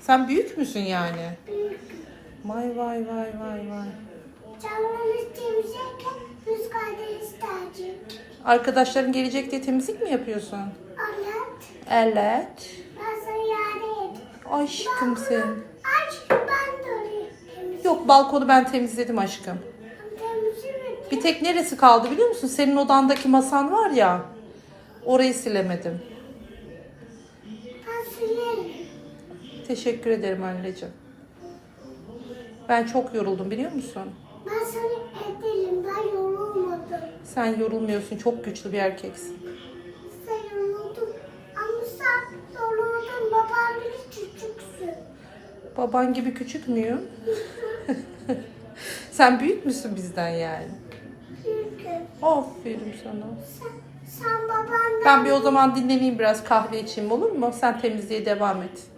Sen büyük müsün yani? Büyük. Vay vay vay vay vay. Temizlerken. Arkadaşların gelecek diye temizlik mi yapıyorsun? Evet. Ben sana yardım et. Aşkım sen. Aç ben de orayı temizledim. Yok balkonu ben temizledim aşkım. Temizlemedim. Bir tek neresi kaldı biliyor musun? Senin odandaki masan var ya. Orayı silemedim. Ben silerim. Teşekkür ederim anneciğim. Ben çok yoruldum biliyor musun? Ben sana ederim. Ben yorulmadım. Sen yorulmuyorsun. Çok güçlü bir erkeksin. Sen yoruldun. Ama sen yoruldun. Babam bile küçüksün. Baban gibi küçük müyüm? Sen büyük müsün bizden yani? Çünkü Aferin sana. sen, sen babandan Ben bir o zaman dinleneyim biraz kahve içeyim olur mu? Sen temizliğe devam et.